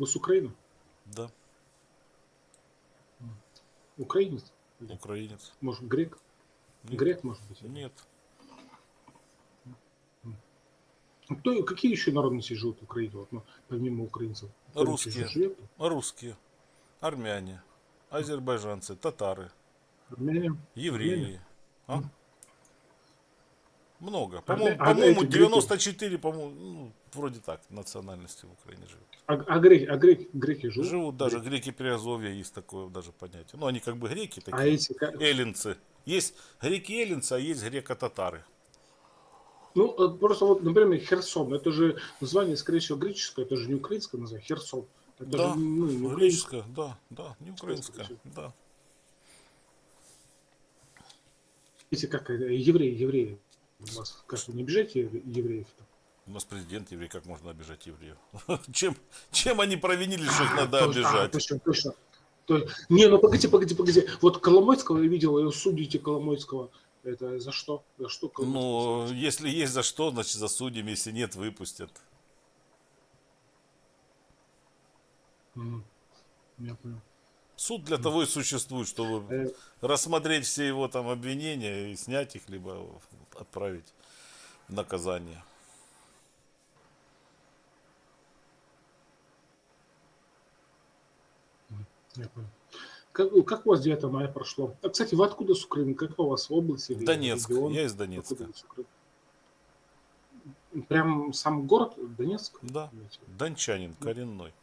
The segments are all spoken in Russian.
Вы с Украины? Да, Украинец? украинец. Может, грек? Нет. Грек, может быть? Нет. Кто, какие еще народности живут в Украине, вот, ну, помимо украинцев? Русские. живет? Русские, армяне, азербайджанцы, татары, Армяне? евреи. А? Много. А По-моему, а по-моему, греки? 94, по-моему, ну, вроде так, национальности в Украине живут. А, а, греки, а греки, греки живут? Живут даже греки Приазовья, есть такое даже понятие. Ну, они как бы греки А такие, эти, как- эллинцы. Есть греки-эллинцы, а есть греко-татары. ну, просто вот, например, Херсон, это же название, скорее всего, греческое, это же не украинское название, Херсон. Это Да, же, ну, не украинское. греческая, да, да, не украинская, Скажите. да. Эти как, э, евреи, евреи. Вас, как вы не обижаете евреев? У нас президент еврей, как можно обижать евреев? Чем, чем они провинились, что их надо А, точно, а, обижать? точно, точно. То- Не, ну погоди, погоди, погоди. Вот Коломойского я видел, и судите Коломойского. Это за что? За что? Ну, если есть за что, значит засудим, если нет, выпустят. Я понял. Суд для того и существует, чтобы Э, рассмотреть все его там обвинения и снять их, либо отправить в наказание. я понял. Как, как у вас 9 мая прошло? А, кстати, вы откуда с Украины? Как у вас область или Донецк. регион? Я из Донецка. Прям сам город Донецк? Да. Дончанин коренной.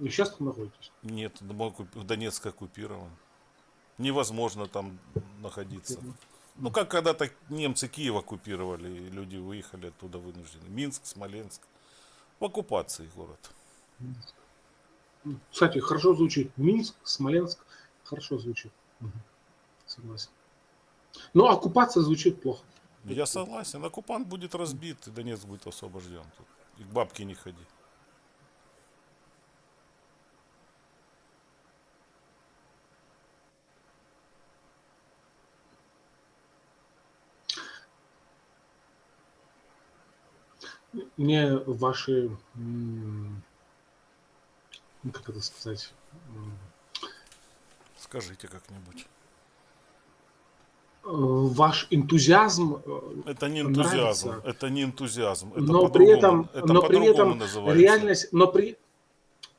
И сейчас там находитесь? Нет, Донецк оккупирован. Невозможно там находиться. Ну, как когда-то немцы Киев оккупировали, и люди выехали оттуда вынуждены. Минск, Смоленск. В оккупации город. Кстати, хорошо звучит. Минск, Смоленск. Хорошо звучит. Согласен. Но оккупация звучит плохо. Я согласен. Оккупант будет разбит, и Донецк будет освобожден. Тут. И к бабке не ходи. Мне ваши, ну, как это сказать, Скажите как-нибудь. э, ваш энтузиазм, э, Это не энтузиазм. Нравится. Это не энтузиазм. Это но при этом, это но при этом называется. реальность, но при,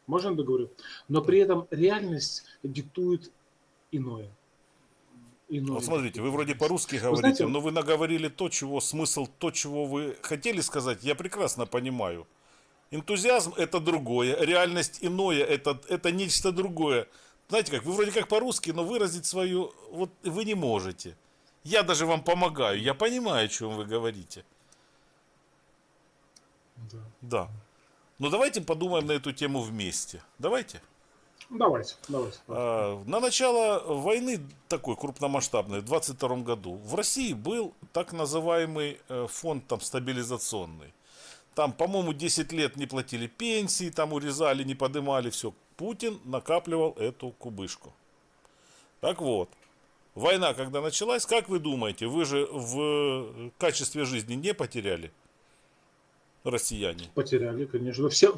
можно договорю? Но при этом реальность диктует иное. Иное Вот смотрите, вы вроде по-русски Вы говорите, знаете, но вы наговорили то, чего смысл, то, чего вы хотели сказать, я прекрасно понимаю. Энтузиазм это другое, реальность иное это, это нечто другое. Знаете как, вы вроде как по-русски, но выразить свою, вот вы не можете. Я даже вам помогаю, я понимаю, о чем вы говорите. да. Да. Но давайте подумаем на эту тему вместе. Давайте. Давайте, давайте. А, На начало войны такой крупномасштабной в 22 году в России был так называемый э, фонд там стабилизационный. Там, по-моему, 10 лет не платили пенсии, там урезали, не подымали, все. Путин накапливал эту кубышку. Так вот, война когда началась, как вы думаете, вы же в качестве жизни не потеряли россияне? Потеряли, конечно. Все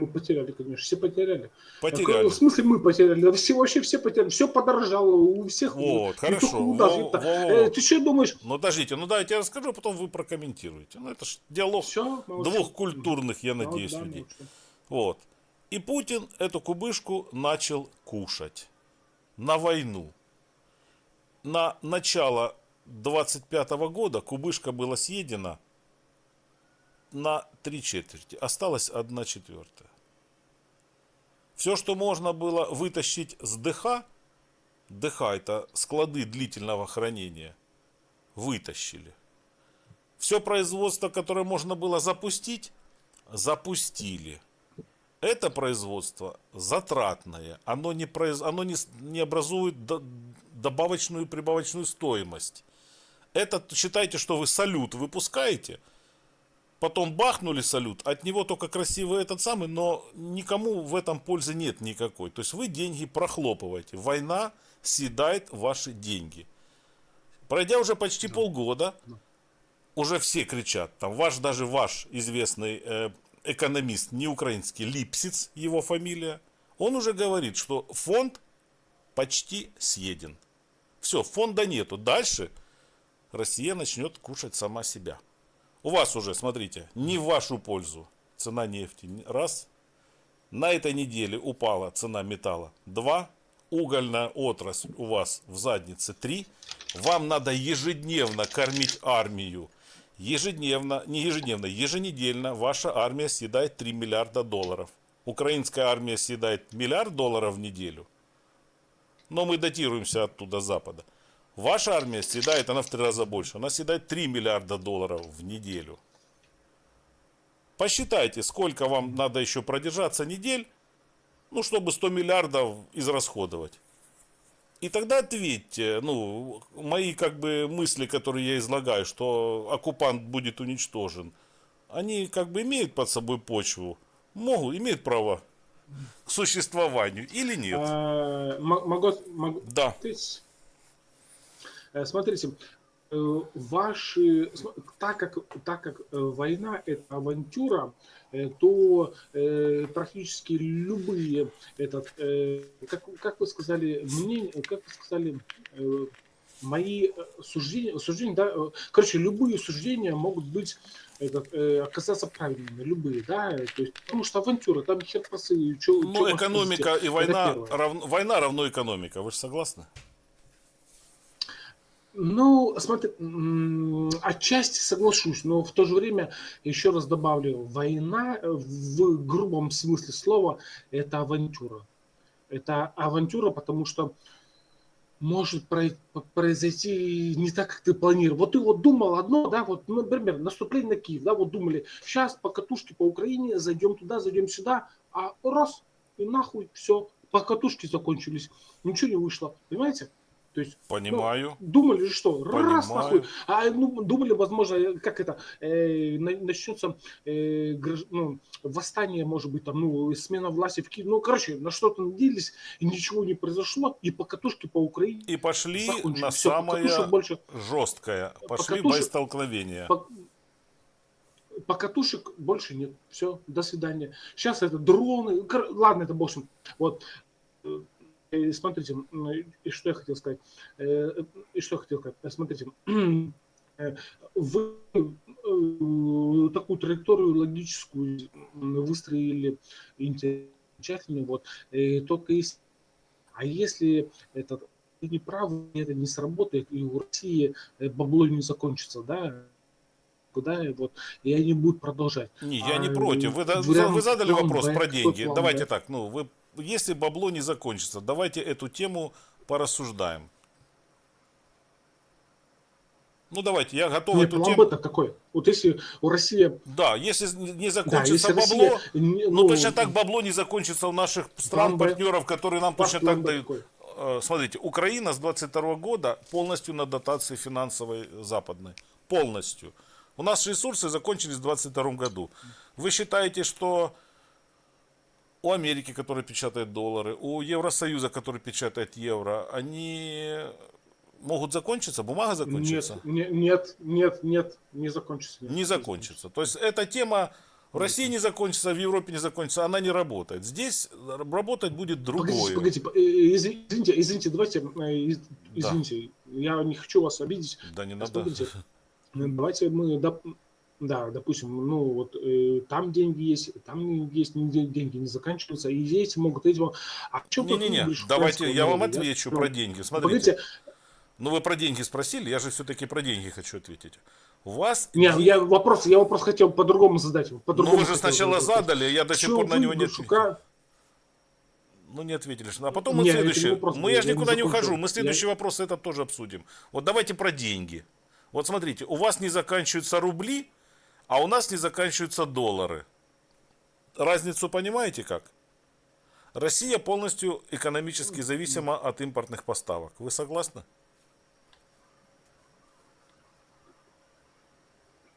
мы потеряли, конечно, все потеряли. Потеряли. В смысле мы потеряли? Да все вообще все потеряли. Все подорожало у всех. Вот, хорошо. только у нас, Во- во- э, Ты что думаешь? Ну, подождите, ну давайте я расскажу, а потом вы прокомментируете. Ну, это ж диалог Все, двух культурных, я надеюсь, людей. Вот. И Путин эту кубышку начал кушать на войну. На начало 25 года кубышка была съедена на три четверти. Осталась одна четвертая. Все, что можно было вытащить с ДХ, ДХ это склады длительного хранения, вытащили. Все производство, которое можно было запустить, запустили. Это производство затратное, оно не, произ... оно не, не образует до- добавочную и прибавочную стоимость. Это считайте, что вы салют выпускаете, потом бахнули салют, от него только красивый этот самый, но никому в этом пользы нет никакой. То есть вы деньги прохлопываете. Война съедает ваши деньги. Пройдя уже почти полгода, уже все кричат, там ваш даже ваш известный э, экономист, не украинский, Липсиц, его фамилия, он уже говорит, что фонд почти съеден. Все, фонда нету. Дальше Россия начнет кушать сама себя. У вас уже, смотрите, не в вашу пользу цена нефти. Раз. На этой неделе упала цена металла. Два. Угольная отрасль у вас в заднице. Три. Вам надо ежедневно кормить армию. Ежедневно, не ежедневно, еженедельно ваша армия съедает 3 миллиарда долларов. Украинская армия съедает миллиард долларов в неделю. Но мы датируемся оттуда, запада. Ваша армия съедает, она в три раза больше. Она съедает 3 миллиарда долларов в неделю. Посчитайте, сколько вам надо еще продержаться недель, ну, чтобы 100 миллиардов израсходовать. И тогда ответьте, ну, мои как бы мысли, которые я излагаю, что оккупант будет уничтожен, они как бы имеют под собой почву, могут, имеют право к существованию или нет? А, могу, могу, Да. то есть, смотрите, э, ваши, так как, так как э, война это авантюра, э, то э, практически любые, этот, э, как, как вы сказали, мнение, как вы сказали, э, мои э, суждения, суждения, да, э, короче, любые суждения могут быть этот, э, оказаться правильными, любые, да, то есть, потому что авантюра, там хер просы, чё- чё Ну, вас экономика и война, первое. рав- война равно экономика. Вы же согласны? Ну, смотри, отчасти соглашусь, но в то же время, еще раз добавлю, война э, в грубом смысле слова – это авантюра. Это авантюра, потому что может произойти не так, как ты планировал. Вот ты вот думал одно, да, вот, например, наступление на Киев, да, вот думали, сейчас по катушке по Украине, зайдем туда, зайдем сюда, а раз, и нахуй, все, по катушке закончились, ничего не вышло, понимаете? То есть Понимаю. Думали, что раз Понимаю. нахуй. А ну, думали, возможно, как это, э, на- начнется э, гражд- ну, восстание, может быть, там, ну, смена власти в Киеве. Ну, короче, на что-то надеялись, и ничего не произошло, и по катушке по Украине И пошли закончили. на Всё, самое больше, жесткое. Пошли Покатушек- боестолкновения. по- покатушек больше нет. Все, до свидания. Сейчас это дроны, ладно, это ним. Вот, э, смотрите, м, и что я хотел сказать. Э, И что я хотел сказать. Э, Смотрите, э, вы э, такую траекторию логическую выстроили замечательно, вот, Э, только если, а если этот не правы, это не сработает, и у России э, бабло не закончится, да, куда вот, и они будут продолжать. Не, я не А, против. Вы, да- вариант вы задали вопрос про деньги. план Давайте Б? так, ну, вы, если бабло не закончится, давайте эту тему порассуждаем. Ну, давайте, я готов Нет, эту план тему... Б-то какой? Вот если у России, Да, если не да, закончится если бабло, Россия, не- ну, точно так бабло не закончится у наших стран-партнеров, которые нам точно так дают. какой? Э, Смотрите, Украина с 22 года полностью на дотации финансовой западной. Полностью. У нас ресурсы закончились в 22 году. Вы считаете, что у Америки, которая печатает доллары, у Евросоюза, который печатает евро, они могут закончиться? Бумага закончится? Нет, не- нет, нет, нет, не закончится. нет. Не закончится. То есть эта тема в России не закончится, в Европе не закончится, она не работает. Здесь работать будет другое. Погодите, погодите, по- э, изв- извините, извините, давайте, э, из- извините, я не хочу вас обидеть. Да не надо. Давайте мы, да, допустим, ну вот э, там деньги есть, там есть не- де- деньги не заканчиваются, и здесь могут эти... А тут Не-не-не, давайте я вам народа, отвечу Ну, про деньги. Смотрите, Погодите, ну вы про деньги спросили, я же все-таки про деньги хочу ответить. У вас... не, я вопрос, я вопрос хотел по-другому задать. Ну По-другому вы же сначала задать. задали, я до сих пор на него не ответил. Ну не ответили. А потом мы Не, не следующий. вопрос Мы был, я же я не никуда не закончил. ухожу. Мы Я- следующий вопрос это тоже обсудим. Вот давайте про деньги. Вот смотрите, у вас не заканчиваются рубли, а у нас не заканчиваются доллары. Разницу понимаете как? Россия полностью экономически зависима от импортных поставок. Вы согласны?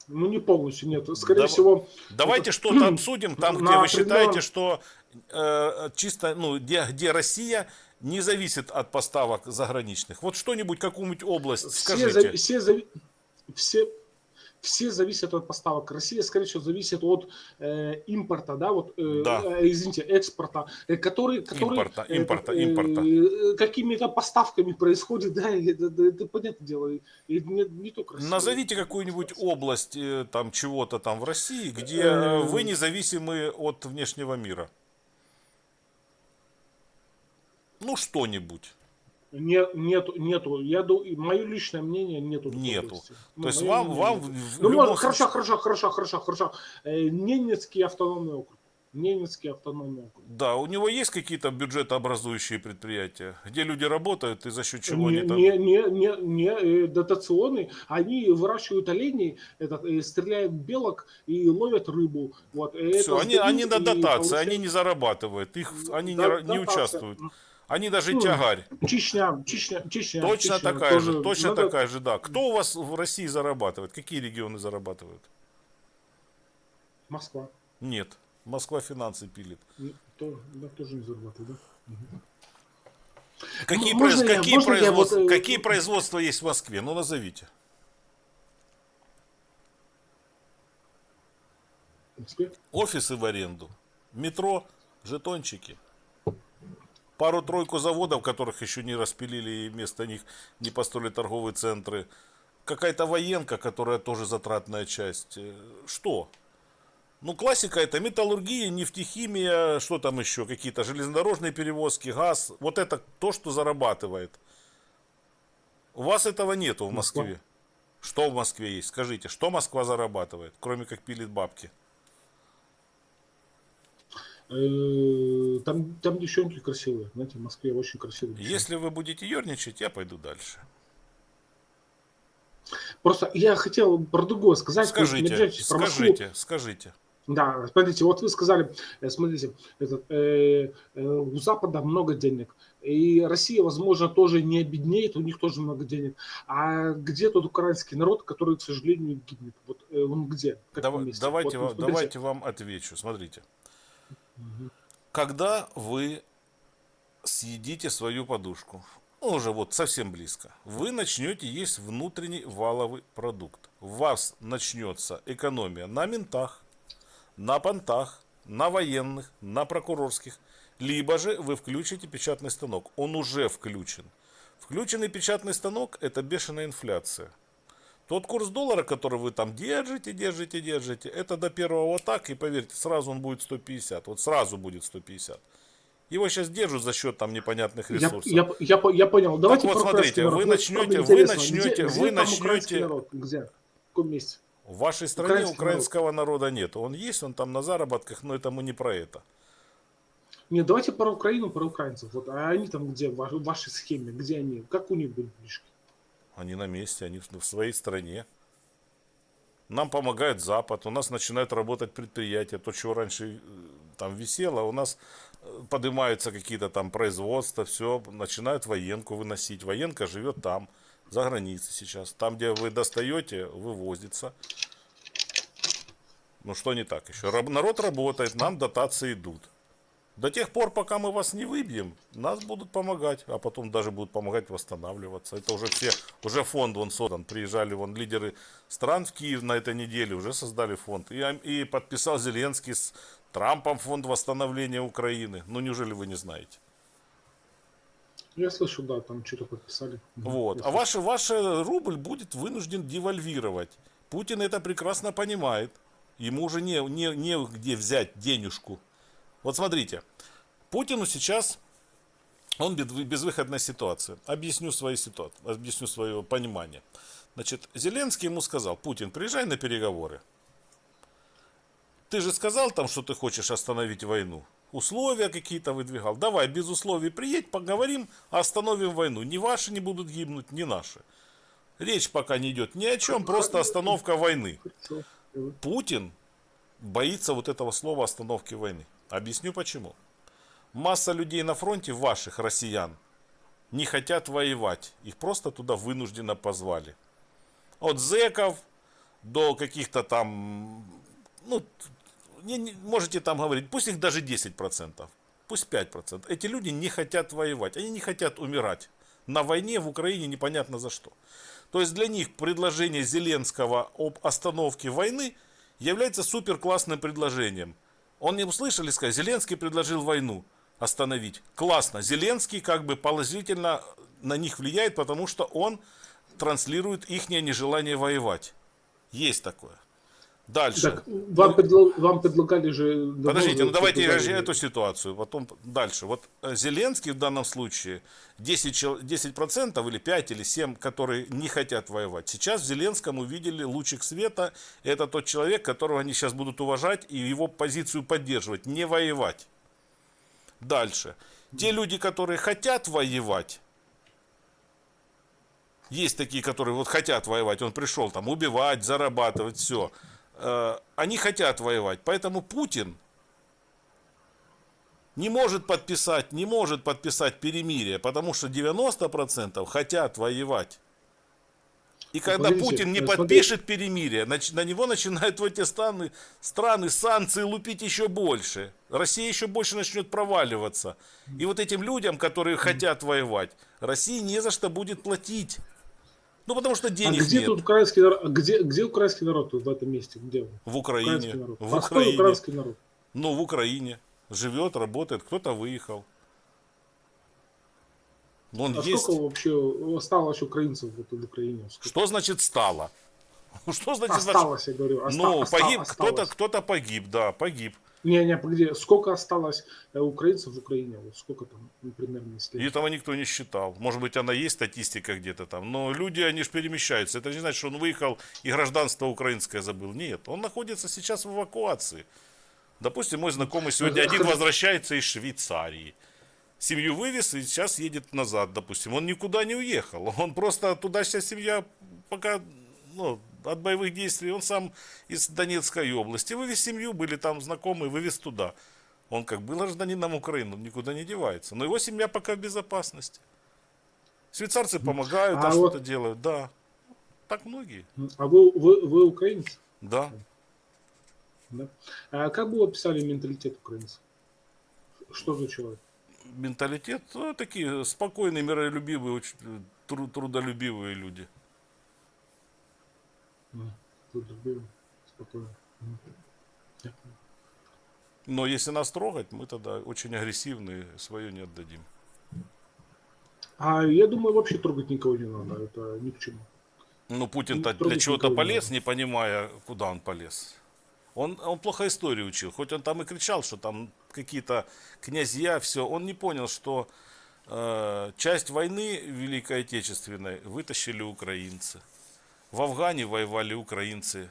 Ну, не полностью, нет. Скорее Да- всего, Давайте что-то обсудим там, где вы считаете, что э, чисто, ну, где, где Россия не зависит от поставок заграничных. Вот что-нибудь, какую-нибудь область все, скажите. зави- все, зави- все, все зависят от поставок. Россия, скорее всего, зависит от э, импорта, да, вот, э, Да. э, извините, экспорта, э, который, который Импорта, э, импорта, э, импорта. э, какими-то поставками происходит, да, это, это- это понятное дело, и не, не только Россия. Назовите какую-нибудь область э, там чего-то там в России, где Э, э, вы независимы от внешнего мира. Ну, что-нибудь. Не, нету, нету. Я думаю, мое личное мнение нету. Нету. области. Ну, То есть вам, вам в- Ну, любом хорошо, хорошо, хорошо, хорошо, хорошо. Э, Ненецкий автономный округ. Ненецкий автономный округ. Да, у него есть какие-то бюджетообразующие предприятия, где люди работают и за счет чего не, они там... не, не, не, не, э, дотационные, они выращивают оленей, этот, э, стреляют белок и ловят рыбу. Вот, Все, это они, они на дотации, получают- они не зарабатывают, их, они не, Да- не дотация. участвуют. Они даже Ну, тягарь. Чечня, Чечня, Чечня. Точно Чечня такая тоже же, точно надо- такая же, да. Кто у вас в России зарабатывает? Какие регионы зарабатывают? Москва. Нет. Москва финансы пилит. Не- То, да, тоже не зарабатывает, да? Какие, Ну, произ- я- какие, можно я вот, э, какие производства есть в Москве? Ну, назовите. Офисы в аренду, метро, жетончики. Пару-тройку заводов, которых еще не распилили и вместо них не построили торговые центры. Какая-то военка, которая тоже затратная часть. Э, Что? Ну, классика это металлургия, нефтехимия, что там еще, какие-то железнодорожные перевозки, газ. Вот это то, что зарабатывает. У вас этого нету в Москва. Москве. Что в Москве есть? Скажите, что Москва зарабатывает, кроме как пилит бабки? Э, Там, там девчонки красивые, знаете, в Москве очень красивые. девчонки. Если вы будете ерничать, я пойду дальше. Просто я хотел про другое сказать. Скажите, про Москву. скажите, скажите. Да, смотрите, вот вы сказали, э, смотрите, этот, э, э, у Запада много денег, и Россия, возможно, тоже не обеднеет, у них тоже много денег. А где тот украинский народ, который, к сожалению, гибнет? Вот э, он где? В каком Дава- месте? давайте, Вот, вам, смотрите. давайте вам отвечу. Смотрите. Когда вы съедите свою подушку, ну, уже вот совсем близко, вы начнете есть внутренний валовый продукт. У вас начнется экономия на ментах, на понтах, на военных, на прокурорских. Либо же вы включите печатный станок. Он уже включен. Включенный печатный станок – это бешеная инфляция. Тот курс доллара, который вы там держите, держите, держите, это до первого вот так, и поверьте, сразу он будет 150. Вот сразу будет 150. Его сейчас держат за счет там непонятных Я, ресурсов. я, я, по- я понял. Давайте вот про смотрите, народ. вы Вот начнете- вы начнете- где, вы где начнете- народ? Где? В каком месте? В вашей стране Украинский украинского народа нет. Он есть, он там на заработках, но это мы не про это. Нет, давайте про Украину, про украинцев. Вот, а они там где, в вашей схеме, где они? Как у них были ближки? Они на месте, они в своей стране. Нам помогает Запад, у нас начинают работать предприятия. То, чего раньше э, там висело, у нас э, поднимаются какие-то там производства, все, начинают военку выносить. Военка живет там, за границей сейчас. Там, где вы достаете, вывозится. Ну что не так еще? Народ работает, нам дотации идут. До тех пор, пока мы вас не выбьем, нас будут помогать, а потом даже будут помогать восстанавливаться. Это уже все, уже фонд вон создан. Приезжали вон лидеры стран в Киев на этой неделе, уже создали фонд. И, ам- и подписал Зеленский с Трампом фонд восстановления Украины. Ну неужели вы не знаете? Я слышу, да, там что-то подписали. Вот. А ваш, ваш рубль будет вынужден девальвировать. Путин это прекрасно понимает. Ему уже не, не, не где взять денежку. Вот смотрите, Путину сейчас, он безвыходной ситуации. Объясню свою ситуацию, объясню свое понимание. Значит, Зеленский ему сказал, Путин, приезжай на переговоры. Ты же сказал там, что ты хочешь остановить войну. Условия какие-то выдвигал. Давай, без условий приедь, поговорим, остановим войну. Ни ваши не будут гибнуть, ни наши. Речь пока не идет ни о чем, просто остановка войны. Путин боится вот этого слова остановки войны. Объясню почему. Масса людей на фронте, ваших россиян, не хотят воевать. Их просто туда вынужденно позвали. От зеков до каких-то там, ну, не- не- можете там говорить, пусть их даже 10%, пусть 5%. Эти люди не хотят воевать, они не хотят умирать на войне в Украине непонятно за что. То есть для них предложение Зеленского об остановке войны является супер классным предложением. Он не услышали сказать, Зеленский предложил войну остановить. Классно. Зеленский как бы положительно на них влияет, потому что он транслирует их нежелание воевать. Есть такое. Дальше. Так, вам, предла- вам предлагали же... Подождите, ну давайте предлагали- эту ситуацию, потом дальше. Вот э, Зеленский в данном случае 10, чел- 10% или 5 или 7, которые не хотят воевать. Сейчас в Зеленском увидели лучик света. Это тот человек, которого они сейчас будут уважать и его позицию поддерживать, не воевать. Дальше. Те люди, которые хотят воевать, есть такие, которые вот хотят воевать, он пришел там убивать, зарабатывать, все. Они хотят воевать. Поэтому Путин не может подписать, не может подписать перемирие, потому что 90% хотят воевать. И когда Погодите, Путин не э, подпишет перемирие, нач- на него начинают в эти страны, страны санкции лупить еще больше. Россия еще больше начнет проваливаться. И вот этим людям, которые хотят воевать, России не за что будет платить. Ну, потому что А денег где нет тут украинский? А Где, где украинский народ в этом месте? Где он? в Украине. народ. В Простой Украине. украинский народ. Ну, в Украине. Живет, работает, кто-то выехал. Он А есть. сколько вообще осталось украинцев вот в Украине? Сколько? Что значит стало? Что значит Осталось, я говорю. оста- Ну, погиб, кто-то, кто-то погиб, да, погиб. Не, не, погоди, сколько осталось э, украинцев в Украине? Вот сколько там, ну, примерно, если... Этого никто не считал. Может быть, она есть статистика где-то там. Но люди, они же перемещаются. Это не значит, что он выехал и гражданство украинское забыл. Нет, он находится сейчас в эвакуации. Допустим, мой знакомый сегодня один возвращается из Швейцарии. Семью вывез и сейчас едет назад, допустим. Он никуда не уехал. Он просто туда вся семья пока ну, от боевых действий. Он сам из Донецкой области. Вывез семью, были там знакомые, вывез туда. Он как был гражданином Украины, он никуда не девается. Но его семья пока в безопасности. Швейцарцы помогают, А там вот- что-то делают, да. Так многие, А вы, вы, вы украинец? да. Да? А как бы вы описали менталитет украинцев? Что за человек? Менталитет, ну, такие спокойные, миролюбивые, очень тру- трудолюбивые люди. Трудолюбивый, спокойно. Но если нас трогать, мы тогда очень агрессивные, свое не отдадим. А я думаю, вообще трогать никого не надо. Это ни к чему. Ну, Путин-то Ну, для чего-то не полез, надо. не понимая, куда он полез. Он, он плохо историю учил. Хоть он там и кричал, что там какие-то князья, все. Он не понял, что э, часть войны Великой Отечественной вытащили украинцы. В Афгане воевали украинцы.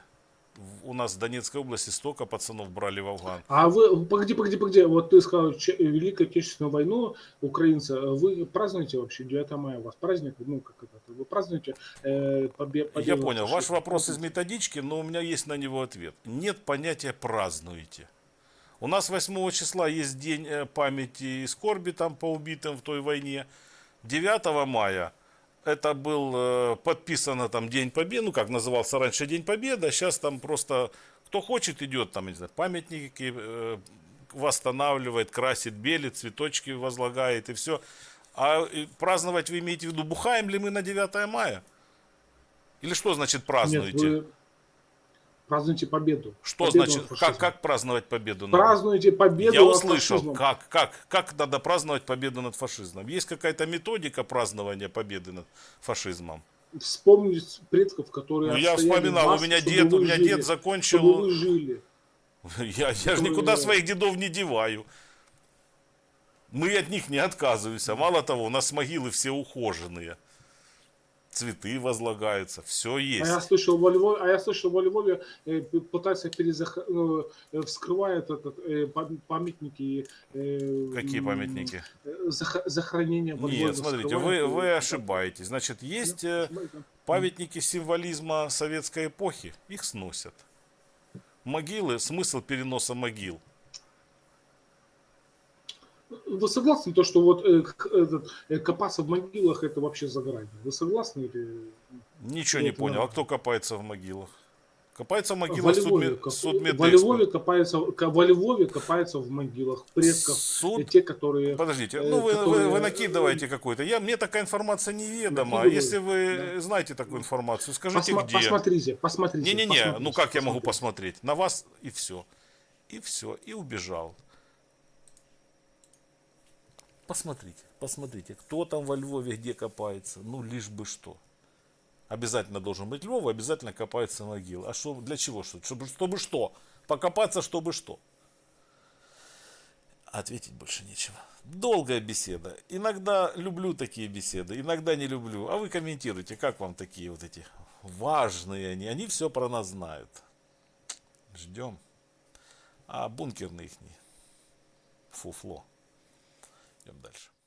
У нас в Донецкой области столько пацанов брали в Афган. А вы, погоди, погоди, погоди. Вот ты сказал, Великую Отечественную войну украинцы. Вы празднуете вообще 9 мая у вас праздник? Ну, как это? Вы празднуете э, побе- победу? Я над понял. Ваш фашизмом? вопрос из методички, но у меня есть на него ответ. Нет понятия празднуете. У нас 8 числа есть день э, памяти и скорби там по убитым в той войне. 9 мая это был э, подписано там День Победы, ну как назывался раньше День Победы, а сейчас там просто кто хочет идет там, не знаю, памятники э, восстанавливает, красит, белит, цветочки возлагает и все. А э, праздновать вы имеете в виду, бухаем ли мы на 9 мая? Или что значит празднуете? Нет, вы празднуете победу. Что Победу значит, над как, как праздновать победу? надо? Празднуете победу Я над услышал, фашизмом. как, как, как надо праздновать победу над фашизмом. Есть какая-то методика празднования победы над фашизмом? Вспомнить предков, которые Ну, я вспоминал, вас, у меня чтобы дед, у меня жили, дед Чтобы закончил. вы жили. Я, я же никуда своих дедов не деваю. Мы от них не отказываемся. Мало того, у нас могилы все ухоженные. Цветы возлагаются, все А я есть. слышал во Львове, а я слышал во Львове э, пытаются перезах... э, э, вскрывают этот э, пам- памятники. э, Какие памятники? э, зах- Захоронения во Львове Нет, смотрите, вы, вы ошибаетесь. Значит, есть э. Памятники символизма советской эпохи, их сносят. Могилы, смысл переноса могил. Вы согласны, то, что вот э, этот, э, копаться в могилах это вообще за гранью? Вы согласны или Ничего не понял. А кто копается в могилах? Копается в Во могилах Львове, судме- коп- судмедэкспо. во Львове копается, ко- во Львове копается в могилах предков, Суд- э, те, которые... Подождите, ну вы, вы, которые, вы э, накидываете какой-то. Я, мне такая информация неведома. Накидываю, Если вы да. знаете такую информацию, скажите посма- где. Посмотрите, посмотрите. Не-не-не, посмотрите, ну как я могу посмотрите. посмотреть? На вас и все. И все, и убежал. Посмотрите, посмотрите, кто там во Львове где копается. Ну, лишь бы что. Обязательно должен быть Львов, обязательно копается могила. А что, для чего? Что, чтобы, чтобы что? Покопаться, чтобы что? Ответить больше нечего. Долгая беседа. Иногда люблю такие беседы, иногда не люблю. А вы комментируйте, как вам такие вот эти важные они. Они все про нас знают. Ждем. А бункерный их не. Фуфло. Идем дальше.